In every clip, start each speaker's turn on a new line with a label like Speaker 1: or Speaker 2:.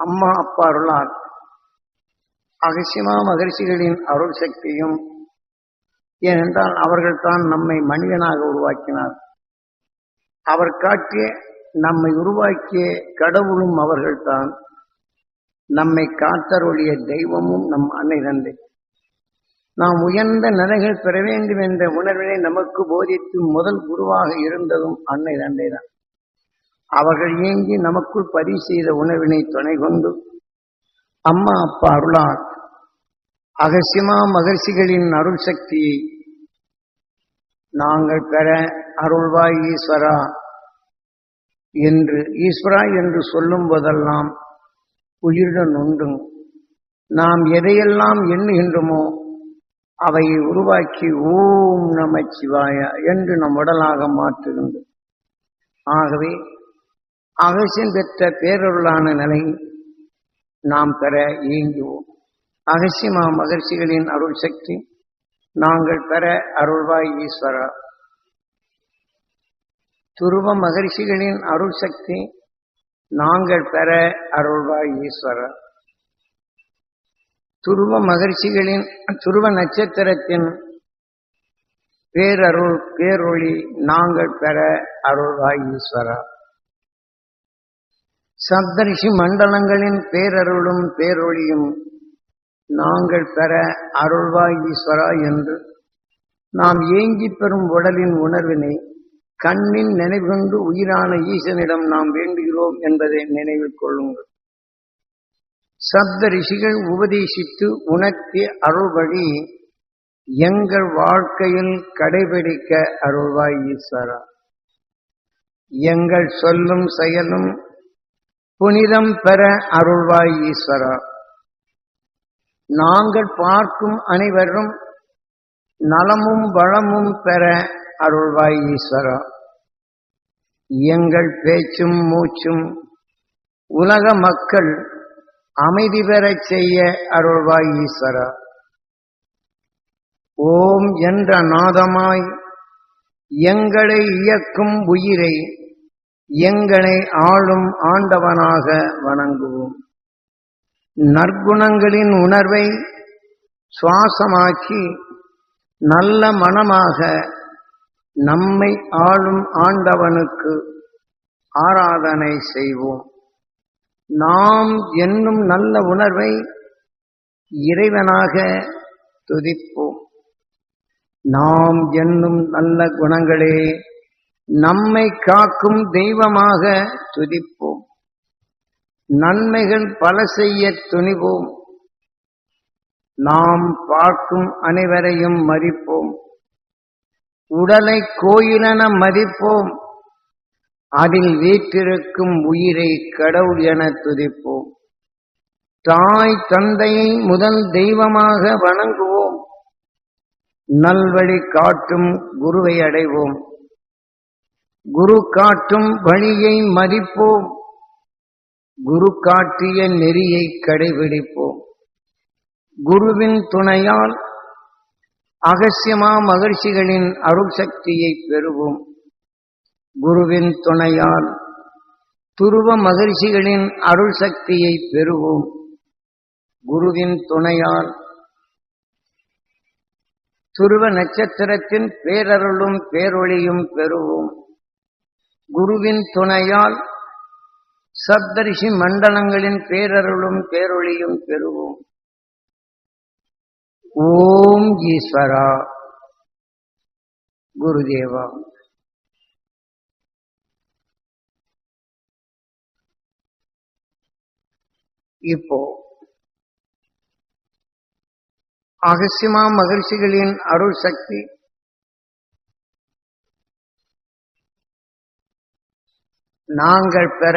Speaker 1: அம்மா அப்பா அருளால். அகசிமா மகர்ஷிகளின் அருள் சக்தியும் ஏனென்றால் அவர்கள்தான் நம்மை மனிதனாக உருவாக்கினார். அவர் காட்டிய நம்மை உருவாக்கிய கடவுளும் அவர்கள்தான். நம்மை காத்தருளிய தெய்வமும் நம் அன்னை தந்தை. நாம் உயர்ந்த நிலைகள் பெற வேண்டும் என்ற உணர்வினை நமக்கு போதித்து முதல் குருவாக இருந்ததும் அன்னை தந்தை தான் அவர்கள் இயங்கி நமக்குள் பதிவு செய்த உணவினை துணை கொண்டு அம்மா அப்பா அருளார். அகசியமா மகர்ஷிகளின் அருள் சக்தியை நாங்கள் பெற அருள்வாய் ஈஸ்வரா என்று ஈஸ்வரா என்று சொல்லும் போதெல்லாம் உயிருடன் உண்டும் நாம் எதையெல்லாம் எண்ணுகின்றோமோ அவையை உருவாக்கி ஓம் நம சிவாய என்று நம் உடலாக மாற்றுகின்றோம் ஆகவே அகசியம் பெற்ற பேரருளான நிலை நாம் பெற இயங்குவோம். அகசியமா மகர்ஷிகளின் அருள் சக்தி நாங்கள் பெற அருள்வாய் ஈஸ்வரா. துருவ மகர்ஷிகளின் அருள் சக்தி நாங்கள் பெற அருள்வாய் ஈஸ்வரா. துருவ மகர்ஷிகளின் துருவ நட்சத்திரத்தின் பேரருள் பேரொளி நாங்கள் பெற அருள்வாய் ஈஸ்வரா. சப்தரிஷி மண்டலங்களின் பேரருளும் பேரொழியும் நாங்கள் பெற அருள்வாய் ஈஸ்வரா என்று நாம் ஏங்கி பெறும் உடலின் உணர்வினை கண்ணின் நினைவுகொண்டு உயிரான ஈசனிடம் நாம் வேண்டுகிறோம் என்பதை நினைவில் கொள்ளுங்கள். சப்த ரிஷிகள் உபதேசித்து உணர்த்திய அருள்வழி எங்கள் வாழ்க்கையில் கடைபிடிக்க அருள்வாய் ஈஸ்வரா. எங்கள் சொல்லும் செயலும் புனிதம் பெற அருள்வாய் ஈஸ்வரா. நாங்கள் பார்க்கும் அனைவரும் நலமும் வளமும் பெற அருள்வாய் ஈஸ்வரா. எங்கள் பேச்சும் மூச்சும் உலக மக்கள் அமைதி பெறச் செய்ய அருள்வாய் ஈஸ்வரா. ஓம் என்ற நாதமாய் எங்களை இயக்கும் உயிரை எங்களை ஆளும் ஆண்டவனாக வணங்குவோம். நற்குணங்களின் உணர்வை சுவாசமாக்கி நல்ல மனமாக நம்மை ஆளும் ஆண்டவனுக்கு ஆராதனை செய்வோம். நாம் என்னும் நல்ல உணர்வை இறைவனாக துதிப்போம். நாம் என்னும் நல்ல குணங்களே நம்மை காக்கும் தெய்வமாக துதிப்போம். நன்மைகள் பல செய்ய துணிவோம். நாம் பார்க்கும் அனைவரையும் மதிப்போம். உடலை கோயிலென மதிப்போம். அதில் வீற்றிருக்கும் உயிரை கடவுள் என துதிப்போம். தாய் தந்தையை முதல் தெய்வமாக வணங்குவோம். நல்வழி காட்டும் குருவை அடைவோம். குரு காட்டும் வழியை மதிப்போம். குரு காட்டிய நெறியை கடைபிடிப்போம். குருவின் துணையால் அகசியமா மகர்ஷிகளின் அருள் சக்தியை பெறுவோம். குருவின் துணையால் துருவ மகர்ஷிகளின் அருள் சக்தியை பெறுவோம். குருவின் துணையால் துருவ நட்சத்திரத்தின் பேரருளும் பேரொளியும் பெறுவோம். குருவின் துணையால் சப்தரிஷி மண்டலங்களின் பேரருளும் பேரொளியும் பெறுவோம். ஓம் ஈஸ்வரா. குருதேவா. இப்போ அகசிமா மகிழ்ச்சிகளின் அருள் சக்தி நாங்கள் பெற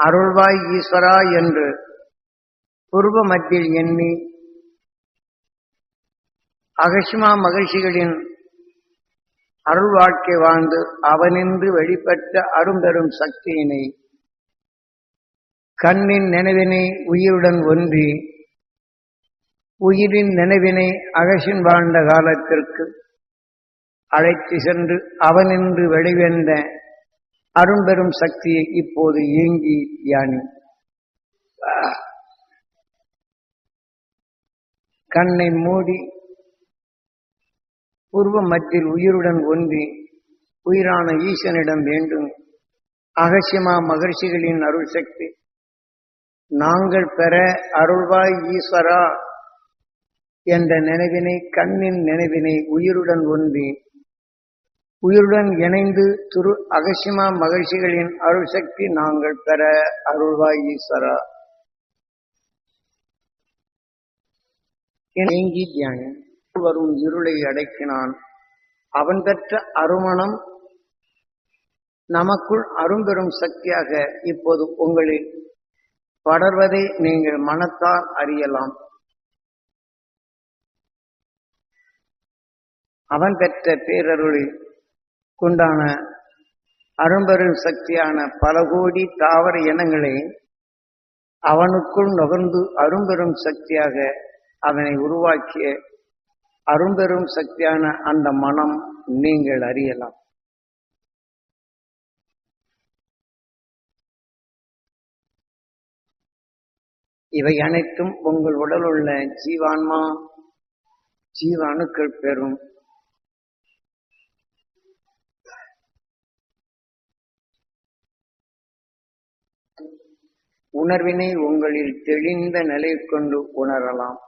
Speaker 1: அருள்வாய் ஈஸ்வரா என்று பூர்வ மத்தியில் எண்ணி அகஷ்மா மகிழ்ச்சிகளின் அருள் வாழ்க்கை வாழ்ந்து அவனின்று வெளிப்பட்ட அரும்பெரும் சக்தியினை கண்ணின் நினைவினை உயிருடன் ஒன்றி உயிரின் நினைவினை அகசின் வாழ்ந்த காலத்திற்கு அழைத்து சென்று அவனின்று வெளிவந்த அரும்பெரும் சக்தியை இப்போது இயங்கி யானி. கண்ணை மூடி பூர்வ மத்தியில் உயிருடன் ஒன்றி உயிரான ஈசனிடம் வேண்டும். அகசியமா மகர்ஷிகளின் அருள் சக்தி. நாங்கள் பெற அருள்வாய் ஈஸ்வரா என்ற நினைவினை கண்ணின் நினைவினை உயிருடன் ஒன்றி உயிருடன் இணைந்து துரு அகசிமா மகிழ்ச்சிகளின் அருள் சக்தி நாங்கள் பெற அருள்வாய் ஈஸ்வரா. நீங்கி தியானி. வரும் இருளை அடக்கினான். அவன் பெற்ற அருமணம் நமக்குள் அரும்பெரும் சக்தியாக இப்போது உங்களில் படர்வதை நீங்கள் மனத்தால் அறியலாம். அவன் பெற்ற பேரருளில் உண்டான அரும்பெரும் சக்தியான பல கோடி தாவர இனங்களை அவனுக்குள் நுகர்ந்து அரும்பெரும் சக்தியாக அவனை உருவாக்கிய அரும்பெரும் சக்தியான அந்த மனம் நீங்கள் அறியலாம். இவை அனைத்தும் உங்கள் உடல் உள்ள ஜீவான்மா ஜீவ அணுக்கள் பெறும் உணர்வினை உங்களில் தெளிந்த நிலை கொண்டு உணரலாம்.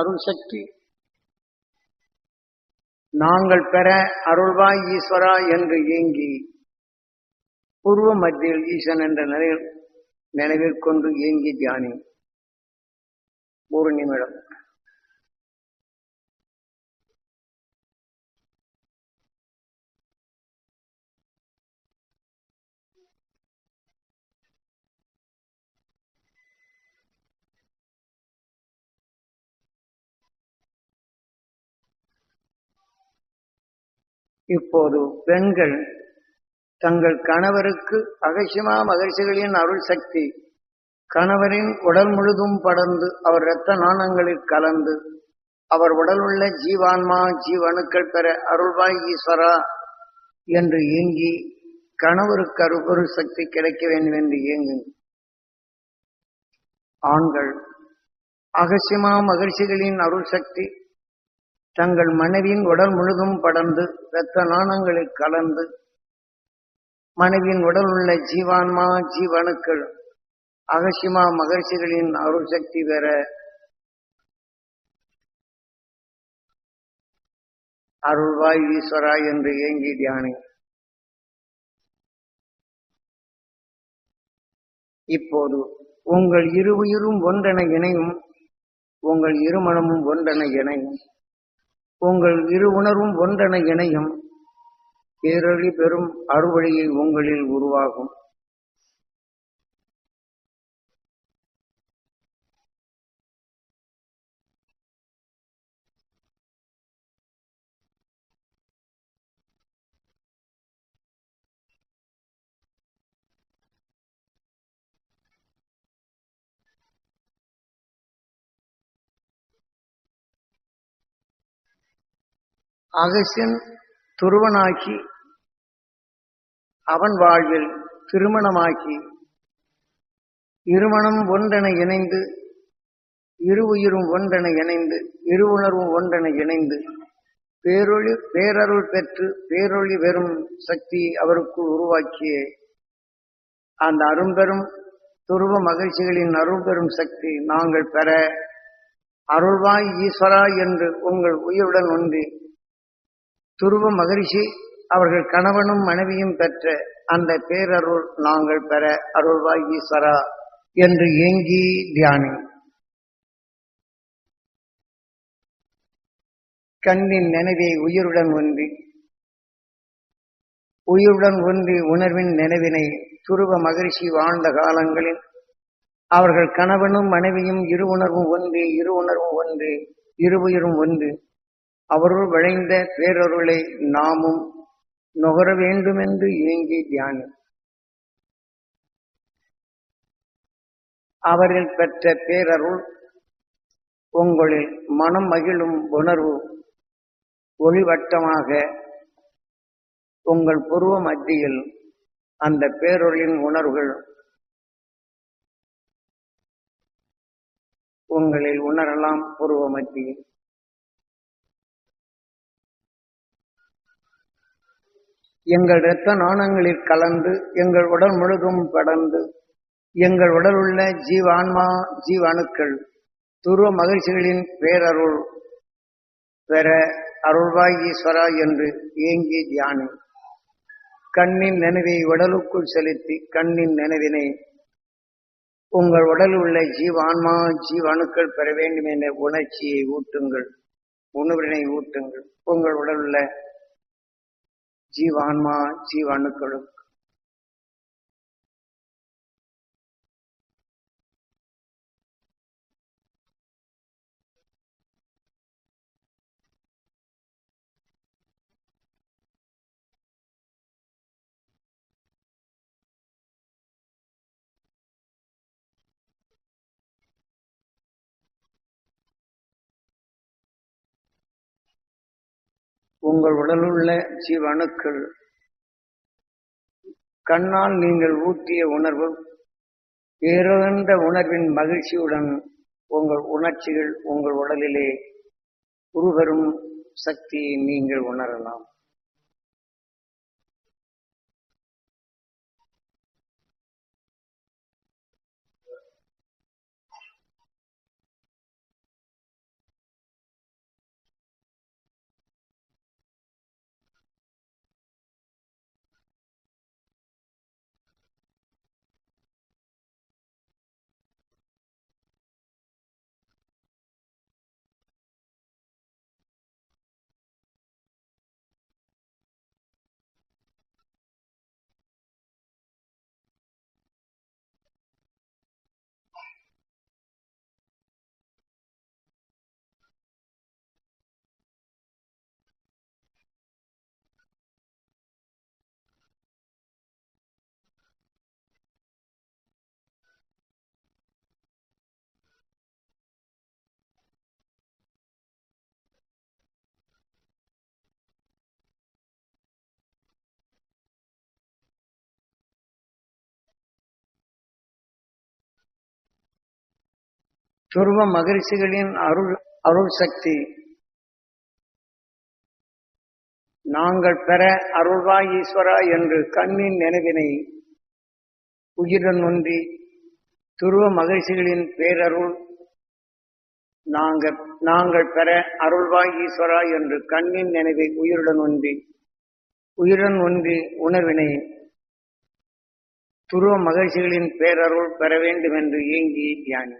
Speaker 1: அருள் சக்தி. நாங்கள் பெற அருள்வாய் ஈஸ்வரா என்று ஏங்கி பூர்வ மத்தியில் ஈசன் என்ற நிலையில் நினைவில் கொண்டு ஏங்கி தியானி. ஒரு நிமிடம். இப்போது பெண்கள் தங்கள் கணவருக்கு அகசியமா மகிழ்ச்சிகளின் அருள் சக்தி கணவரின் உடல் முழுதும் படர்ந்து அவர் இரத்த நாணங்களில் கலந்து அவர் உடல் உள்ள ஜீவான்மா ஜீவணுக்கள் பெற அருள்வாய் ஈஸ்வரா என்று ஏங்கி கணவருக்கு அருபொரு சக்தி கிடைக்க வேண்டும் என்று இயங்கும் ஆண்கள் அகசியமா மகிழ்ச்சிகளின் அருள் சக்தி தங்கள் மனைவியின் உடல் முழுதும் படர்ந்து இரத்த நாணங்களை கலந்து மனைவியின் உடல் உள்ள ஜீவான்மா ஜீவணுக்கள் அகசிமா மகர்ஷிகளின் அருள் சக்தி பெற அருள்வாய் ஈஸ்வரா என்று ஏங்கி தியானி. இப்போது உங்கள் இரு உயிரும் ஒன்றென இணையும் உங்கள் இருமணமும் ஒன்றென இணையும். உங்கள் இரு உணர்வும் ஒன்றென இணையும். பேரழி பெறும் அறுவழியை உங்களில் உருவாகும். அகசியன் துருவனாக்கி அவன் வாழ்வில் திருமணமாக்கி இருமணம் ஒன்றென இணைந்து இரு உயிரும் ஒன்றென இணைந்து இரு உணர்வும் ஒன்றென இணைந்து பேரொளி பேரருள் பெற்று பேரொளி வெறும் சக்தி அவருக்குள் உருவாக்கிய அந்த அரும்பெரும் துருவ மகிழ்ச்சிகளின் அருள்பெரும் சக்தி நாங்கள் பெற அருள்வாய் ஈஸ்வரா என்று உங்கள் உயிருடன் ஒன்றி துருவ மகரிஷி அவர்கள் கணவனும் மனைவியும் பெற்ற அந்த பேரருள் நாங்கள் பெற அருள்வாய் ஈஸ்வரா என்று ஏங்கி தியானி. கண்ணின் நினைவை உயிருடன் ஒன்றி உயிருடன் ஒன்றி உணர்வின் நினைவினை துருவ மகிழ்ச்சி வாழ்ந்த காலங்களில் அவர்கள் கணவனும் மனைவியும் இரு உணர்வும் ஒன்று இரு உணர்வும் ஒன்று இரு உயிரும் ஒன்று அவருள் விளைந்த பேரருளை நாமும் நுகர வேண்டுமென்று இயங்கி தியானி அவரில் பெற்ற பேரருள் உங்களில் மனம் மகிழும் உணர்வு ஒளிவட்டமாக உங்கள் புருவ மத்தியில் அந்த பேரொழியின் உணர்வுகள் உங்களில் உணரலாம் புருவ மத்தியில். எங்கள் இரத்த நாணங்களில் கலந்து எங்கள் உடல் முழுதும் படர்ந்து எங்கள் உடல் உள்ள ஜீவான்மா ஜீவாணுக்கள் துருவ மகிழ்ச்சிகளின் பேரருள் பெற அருள்வாய் ஈஸ்வரா என்று ஏங்கி தியானி. கண்ணின் நினைவை உடலுக்குள் செலுத்தி கண்ணின் நினைவினை உங்கள் உடலில் உள்ள ஜீவான்மா ஜீவாணுக்கள் பெற வேண்டும் என்ற உணர்ச்சியை ஊட்டுங்கள் உணர்வினை ஊட்டுங்கள். உங்கள் உடல் உள்ள ஜீவான்மா ஜீவாணுக்களுக்கு உங்கள் உடலுள்ள ஜீவணுக்கள் கண்ணால் நீங்கள் ஊட்டிய உணர்வு ஏறந்த உணர்வின் மகிழ்ச்சியுடன் உங்கள் உணர்ச்சிகள் உங்கள் உடலிலே உருவரும் சக்தியை நீங்கள் உணரலாம். துருவ மகிழ்ச்சிகளின் அருள் அருள் சக்தி. நாங்கள் பெற அருள்வாய் ஈஸ்வரா என்று கண்ணின் நினைவினை உயிருடன் ஒன்றி துருவ மகிழ்ச்சிகளின் பேரருள் நாங்கள் நாங்கள் பெற அருள்வாய் ஈஸ்வரா என்று கண்ணின் நினைவை உயிருடன் ஒன்றி உயிருடன் ஒன்றி உணர்வினை துருவ மகிழ்ச்சிகளின் பேரருள் பெற வேண்டும் என்று ஏங்கி தியானி.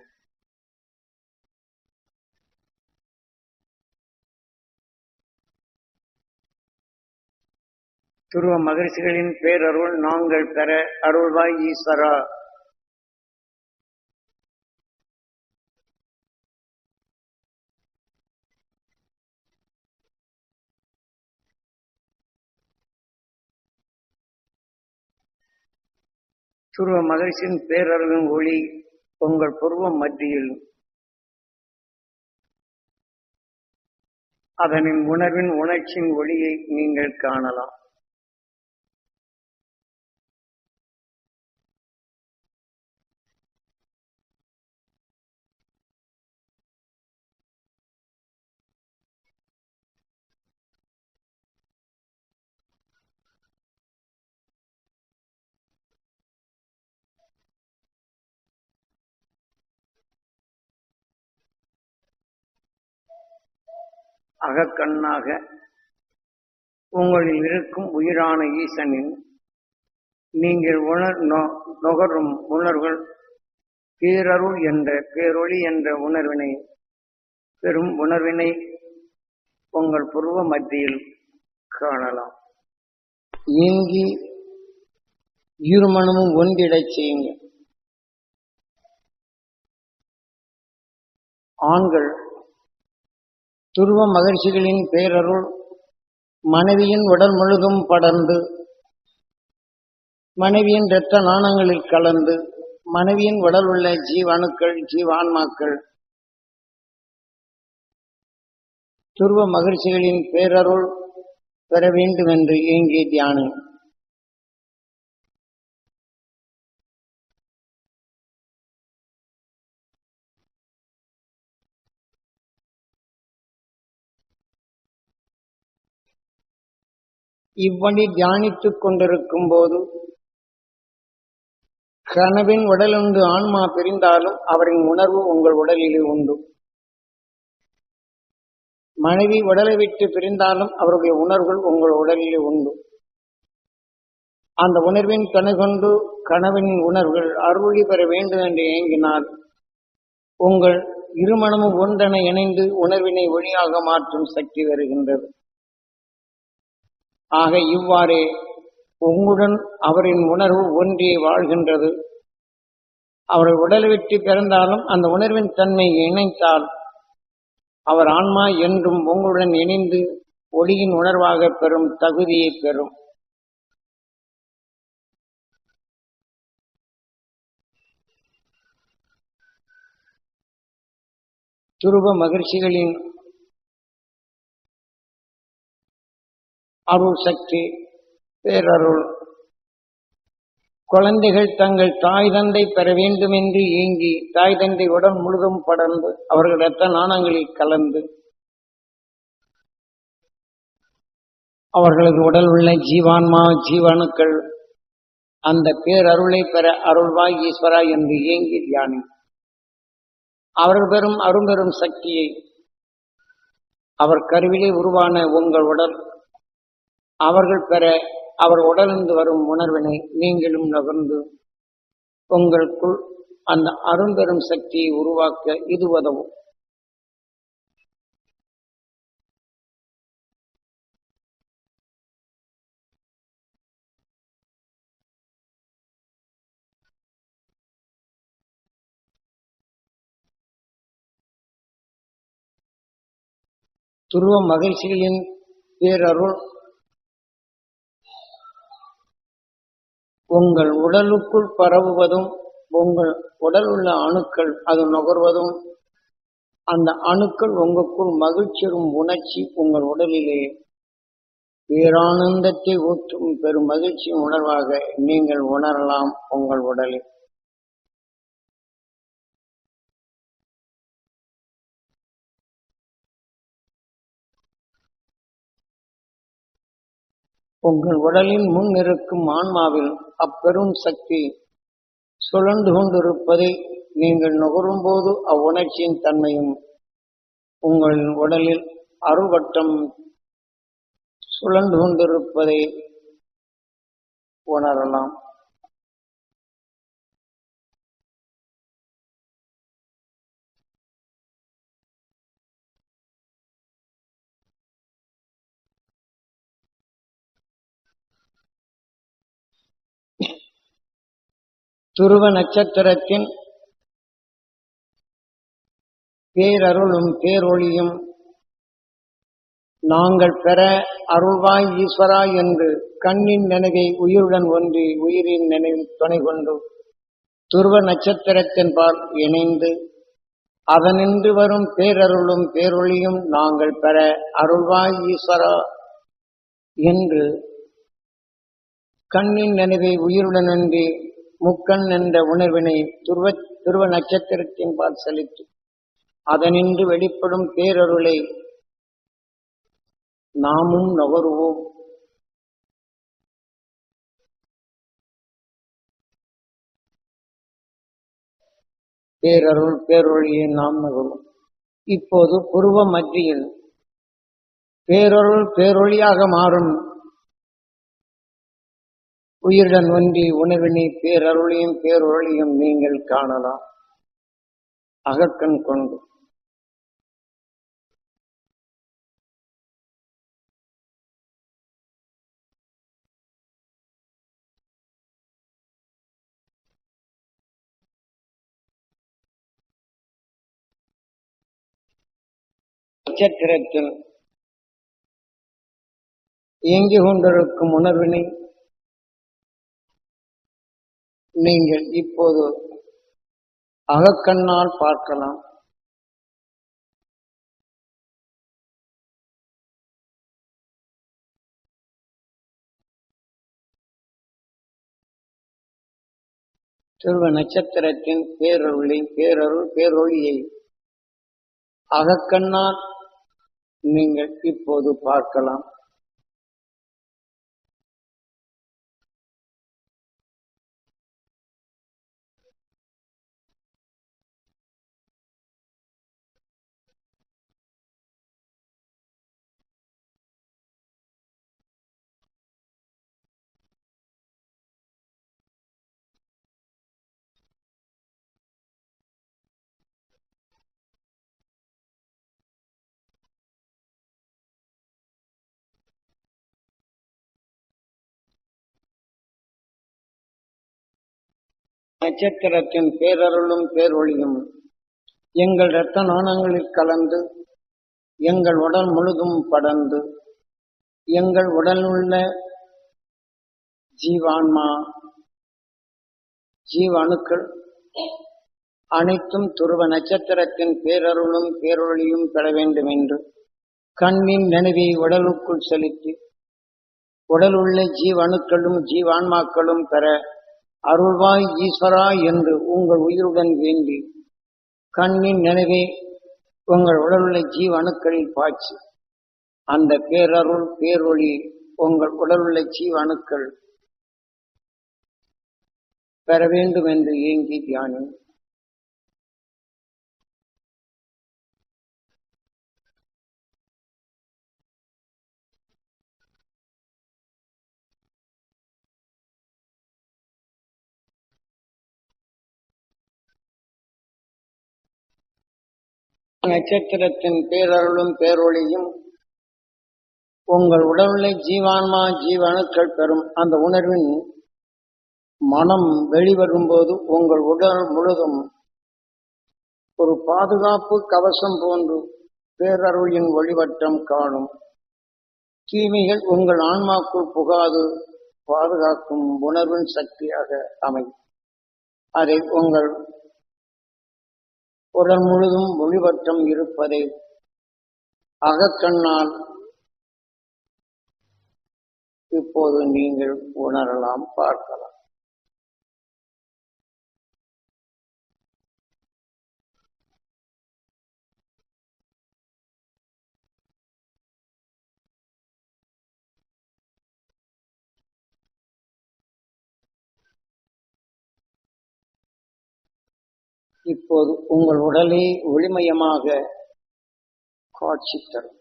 Speaker 1: துருவ மகரிஷிகளின் பேரருள் நாங்கள் பெற அருள்வாய் ஈஸ்வரா. துருவ மகரிஷின் பேரருளின் ஒளி உங்கள் புருவம் மத்தியில். அதனின் உணர்வின் உணர்ச்சியின் ஒளியை நீங்கள் காணலாம். அகக்கண்ணாக உங்களில் இருக்கும் உயிரான ஈசனின் நீங்கள் உணர் நொ- நுகரும் உணர்வுகள் பேரருள் என்ற பேரொளி என்ற உணர்வினை பெரும் உணர்வினை உங்கள் புருவ மத்தியில் காணலாம். ஏங்கி இருமணமும் ஒன்றிடச் செய்யுங்க ஆண்கள் துருவ மகிழ்ச்சிகளின் பேரருள் மனைவியின் உடல் முழுதும் படர்ந்து மனைவியின் இரத்த நாணங்களில் கலந்து மனைவியின் உடல் உள்ள ஜீவணுக்கள் ஜீவான்மாக்கள். துருவ மகிழ்ச்சிகளின் பேரருள் பெற வேண்டும் என்று ஏங்கிய தியானம் இவ்வழி தியானித்துக் கொண்டிருக்கும் போது கனவின் உடலுண்டு ஆன்மா பிரிந்தாலும் அவரின் உணர்வு உங்கள் உடலிலே உண்டு. மனைவி உடலை விட்டு பிரிந்தாலும் அவருடைய உணர்வுகள் உங்கள் உடலிலே உண்டு. அந்த உணர்வின் கணு கொண்டு கனவின் உணர்வுகள் அருளி பெற வேண்டும் என்று ஏங்கினால் உங்கள் இருமணமும் ஒன்றென இணைந்து உணர்வினை ஒளியாக மாற்றும் சக்தி வருகின்றது. ஆக இவ்வாறே உங்களுடன் அவரின் உணர்வு ஒன்றே வாழ்கின்றது. அவர் உடலை விட்டு பிறந்தாலும் அந்த உணர்வின் தன்மை இணைத்தால் அவர் ஆன்மா என்றும் உங்களுடன் இணைந்து ஒளியின் உணர்வாக பெறும் தகுதியை பெறும். துருவ மகிழ்ச்சிகளின் அருள் சக்தி பேரருள். குழந்தைகள் தங்கள் தாய் தந்தை பெற வேண்டும் என்று ஏங்கி தாய் தந்தை உடல் முழுதும் படர்ந்து அவர்கள் இரத்த நாணங்களில் கலந்து. அவர்களது உடல் உள்ள ஜீவான்மா ஜீவாணுக்கள் அந்த பேரருளை பெற அருள்வாய் ஈஸ்வரா என்று ஏங்கி தியானி அவர்கள் பெறும் அரும்பெரும் சக்தியை அவர் கருவிலே உருவான உங்கள் உடல் அவர்கள் பெற அவர் உடலிருந்து வரும் உணர்வினை நீங்களும் நகர்ந்து உங்களுக்குள் அந்த அரும்பெரும் சக்தியை உருவாக்க இது உதவும். துருவ மகிழ்ச்சியின் பேரருள் உங்கள் உடலுக்குள் பரவுவதும் உங்கள் உடல் உள்ள அணுக்கள் அது நுகர்வதும் அந்த அணுக்கள் உங்களுக்குள் மகிழ்ச்சியும் உணர்ச்சி உங்கள் உடலிலே. பேரானந்தத்தை ஊற்றும் பெரும் மகிழ்ச்சியும் உணர்வாக நீங்கள் உணரலாம் உங்கள் உடலில். உங்கள் உடலின் முன் இருக்கும் ஆன்மாவில் அப்பெரும் சக்தி சுழன்று கொண்டிருப்பதை நீங்கள் நுகரும்போது அவ்வுணர்ச்சியின் தன்மையும் உங்கள் உடலில் அருவட்டம் சுழன்று கொண்டிருப்பதை உணரலாம். துருவ நட்சத்திரத்தின் பேரருளும் பேரொளியும் நாங்கள் பெற அருள்வாய் ஈஸ்வரா என்று கண்ணின் நினைவை உயிருடன் ஒன்றி உயிரின் நினைவில் துணை கொண்டு துருவ நட்சத்திரத்தின் பால் இணைந்து அதனின்று வரும் பேரருளும் பேரொளியும் நாங்கள் பெற அருள்வாய் ஈஸ்வரா என்று கண்ணின் நினைவை உயிருடன் ஒன்றி முக்கண் என்ற உணர்வினை துருவ துருவ நட்சத்திரத்தின் பால் செலுத்தி அதனின்று வெளிப்படும் பேரருளை நாமும் நுகருவோம். பேரருள் பேரொழியை நாம் நுகரும் இப்போது புருவ மத்தியில் பேரருள் பேரொழியாக மாறும் உயிருடன் ஒன்றி உணவினை பேரருளையும் பேரொழியும் நீங்கள் காணலாம். அகக்கண் கொண்டு. நட்சத்திரத்தில் இயங்கிக் கொண்டிருக்கும் உணர்வினை நீங்கள் இப்போது அகக்கண்ணால் பார்க்கலாம். துருவ நட்சத்திரத்தின் பேரருளை பேரருள் பேரொழியை அகக்கண்ணால் நீங்கள் இப்போது பார்க்கலாம். நட்சத்திரத்தின் பேரருளும் பேரொழியும் எங்கள் இரத்த நாணங்களில் கலந்து எங்கள் உடல் முழுதும் படர்ந்து எங்கள் உடலுள்ள ஜீவான்மா ஜீவ அணுக்கள் அனைத்தும் துருவ நட்சத்திரத்தின் பேரருளும் பேரொழியும் பெற வேண்டும் என்று கண்ணின் நினைவை உடலுக்குள் செலுத்தி உடலுள்ள ஜீவணுக்களும் ஜீவான்மாக்களும் பெற அருள்வாய் ஈஸ்வரா என்று உங்கள் உயிருடன் வேண்டி கண்ணின் நினைவே உங்கள் உடலுள்ள ஜீவணுக்களில் பாய்ச்சி. அந்த பேரருள் பேரொளி உங்கள் உடலுள்ள ஜீவணுக்கள் பெற வேண்டும் என்று ஏங்கி தியானி நட்சத்திரத்தின் பேரருளும் பேரொழியும் உங்கள் உடலுள்ள ஜீவான்மா ஜீவணுக்கள் பெறும் அந்த உணர்வின் மனம் வெளிவரும்போது உங்கள் உடல் முழுதும் ஒரு பாதுகாப்பு கவசம் போன்று பேரருளின் ஒளிவட்டம் காணும். தீமைகள் உங்கள் ஆன்மாக்குள் புகாது பாதுகாக்கும் உணர்வின் சக்தியாக அமையும். அதை உங்கள் உடல் முழுதும் ஒளிவட்டம் இருப்பதை அகக்கண்ணால் இப்போது நீங்கள் உணரலாம் பார்க்கலாம். இப்போது உங்கள் உடலே ஒளிமயமாக காட்சி தரும்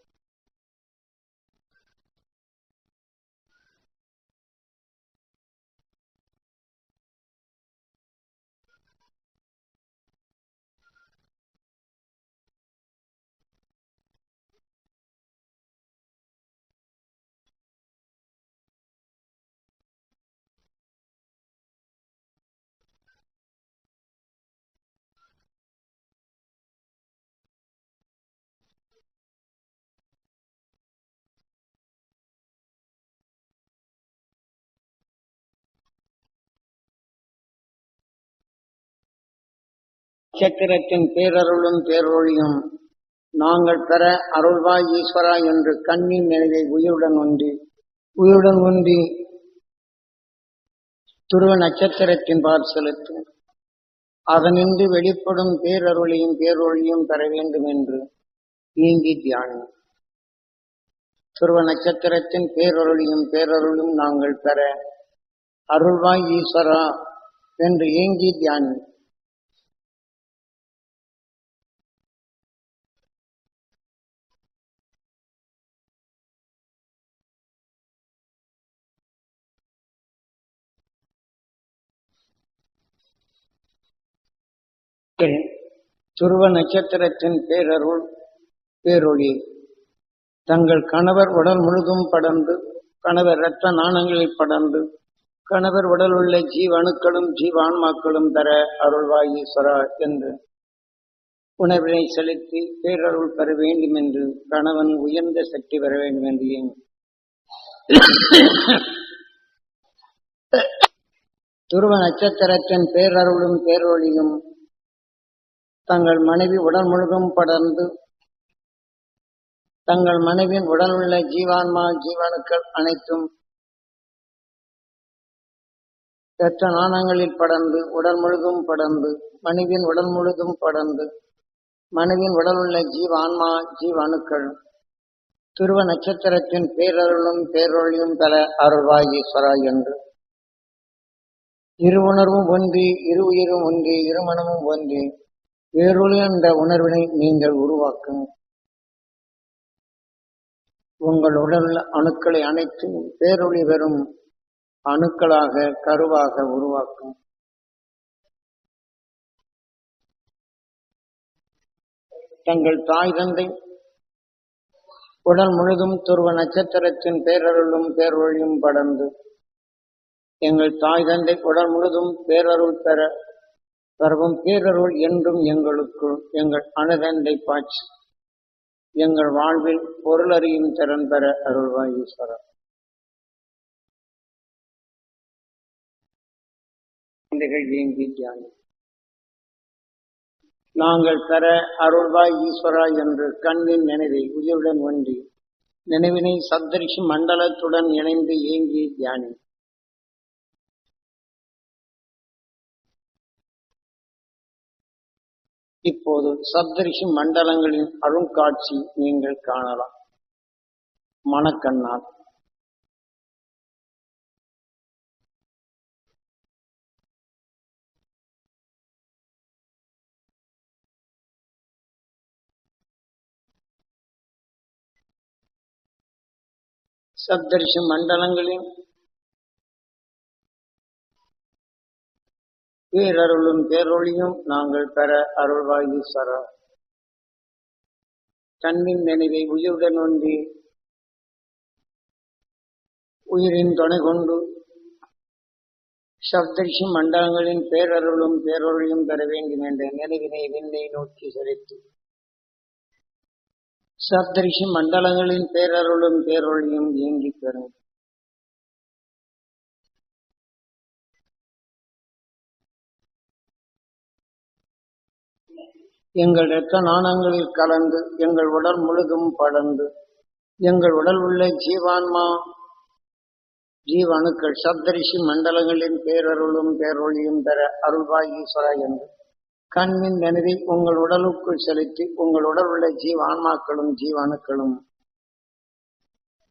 Speaker 1: நட்சத்திரத்தின் பேரருளும் பேரொழியும். நாங்கள் பெற அருள்வாய் ஈஸ்வரா என்று கண்ணின் நிலையை உயிருடன் ஒன்றி உயிருடன் ஒன்றி துருவ நட்சத்திரத்தின் பார் செலுத்தும் அதனின்று வெளிப்படும் பேரருளையும் பேரொழியும் பெற வேண்டும் என்று நீங்கி தியானம். துருவ நட்சத்திரத்தின் பேரொருளையும் பேரருளும் நாங்கள் பெற அருள்வாய் ஈஸ்வரா என்று ஏங்கி தியானம் துருவ நட்சத்திரத்தின் பேரருள் பேரொளி. தங்கள் கணவர் உடல் முழுதும் படர்ந்து கணவர் இரத்த நாணங்களில் படர்ந்து கணவர் உடல் உள்ள ஜீவணுக்களும் ஜீவான்மாக்களும் தர அருள்வாயீஸ்வரா என்று உணர்வினை செலுத்தி பேரருள் பெற வேண்டும் என்று கணவன் உயர்ந்த சக்தி பெற வேண்டும் என்று துருவ நட்சத்திரத்தின் பேரருளும் பேரொழியும் தங்கள் மனைவி உடல் முழுதும் படர்ந்து தங்கள் மனைவியின் உடல் உள்ள ஜீவான்மா ஜீவனுக்கள் அனைத்தும் பெற்ற நாணங்களில் படர்ந்து உடல் முழுதும் படர்ந்து மனைவியின் உடல் முழுதும் படர்ந்து மனைவியின் உடல் உள்ள ஜீவான்மா ஜீவணுக்கள் துருவ நட்சத்திரத்தின் பேரருளும் பேரொழியும் தல அருள்வாயீஸ்வரா என்று. இரு உணர்வும் ஒன்றி இரு உயிரும் ஒன்றி இருமணமும் ஒன்றி வேறொளி என்ற உணர்வினை நீங்கள் உருவாக்கும் உங்கள் உடல் அணுக்களை அனைத்தும் பேரொழி பெறும் அணுக்களாக கருவாக உருவாக்கும். தங்கள் தாய் தந்தை உடல் முழுதும் துருவ நட்சத்திரத்தின் பேரருளும் பேரொழியும் படர்ந்து எங்கள் தாய் தந்தை உடல் முழுதும் பேரருள் பெற சர்வம் பேரருள் என்றும் எங்களுக்குள் எங்கள் அணுதண்டை பாய்ச்சி எங்கள் வாழ்வில் பொருளறியும் திறன் பெற அருள்வாய் ஈஸ்வரர் குழந்தைகள் தியானி. நாங்கள் பெற அருள்வாய் ஈஸ்வரா என்று கண்ணின் நினைவை உயிருடன் ஒன்றி நினைவினை சப்தரிஷி மண்டலத்துடன் இணைந்து ஏங்கி தியானி. இப்போது சப்தரிஷி மண்டலங்களின் அருங்காட்சி நீங்கள் காணலாம். மணக்கண்ணால் சப்தரிஷி மண்டலங்களின் பேரருளும் பேரொழியும் நாங்கள் பெற அருள்வாயீஸ்வரா கண்ணின் நினைவை உயிருடன் ஒன்றி உயிரின் துணை கொண்டு சப்தரிஷி மண்டலங்களின் பேரருளும் பேரொழியும் பெற வேண்டும் என்ற நினைவினை விண்ணை நோக்கி செலுத்தி சப்தரிஷி மண்டலங்களின் பேரருளும் பேரொழியும் இயங்கி பெறும். எங்கள் இரத்த நாணங்களில் கலந்து எங்கள் உடல் முழுதும் படர்ந்து. எங்கள் உடல் உள்ள ஜீவான்மா. ஜீவனுக்கள் சப்தரிஷி மண்டலங்களின் பேரருளும் பேரொழியும் பெற அருள்வாயீஸ்வர என்று. கண்மின் நினைவை உங்கள் உடலுக்குள் செலுத்தி உங்கள் உடல் உள்ள ஜீவான்மாக்களும் ஜீவாணுக்களும்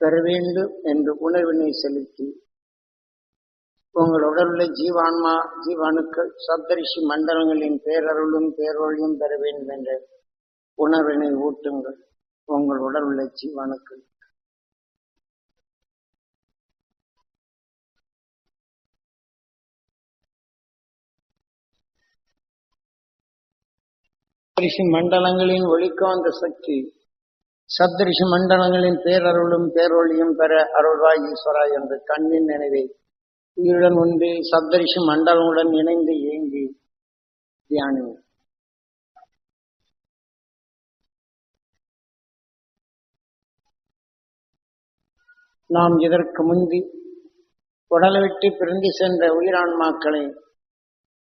Speaker 1: பெற வேண்டும் என்று உணர்வினை செலுத்தி உங்கள் உடலுள்ள ஜீவான்மா ஜீவானுக்கள் சப்தரிஷி மண்டலங்களின் பேரருளும் பேரொழியும் பெற வேண்டும் என்ற உணர்வினை ஊட்டுங்கள். உங்கள் உடலுள்ள ஜீவானுக்கள் சப்தரிஷி மண்டலங்களின் ஒளிக்காந்த சக்தி சப்தரிஷி மண்டலங்களின் பேரருளும் பேரொழியும் பெற அருள்வாய் ஈஸ்வரா என்று கண்ணின் நினைவை உயிருடன் ஒன்று சப்தரிஷி மண்டலமுடன் இணைந்து இயங்கி தியானம் நாம் இதற்கு முந்தி உடலை விட்டு பிரிந்து சென்ற உயிரான்மாக்களை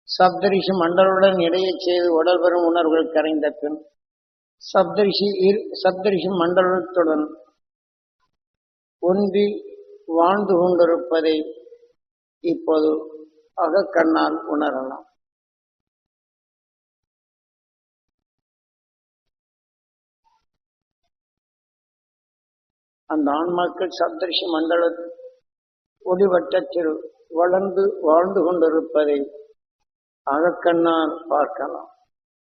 Speaker 1: சப்தரிஷி மண்டலுடன் இடையே செய்து உடல் பெறும் உணர்வுகள் கரைந்த பின் சப்தரிஷி சப்தரிஷி மண்டலத்துடன் ஒன்றி வாழ்ந்து கொண்டிருப்பதை இப்போது அகக்கண்ணால் உணரலாம். அந்த ஆன்மாக்கள் சப்தரிஷி மண்டல ஒளிவட்டத்தில் வளர்ந்து வாழ்ந்து கொண்டிருப்பதை அகக்கண்ணால் பார்க்கலாம்.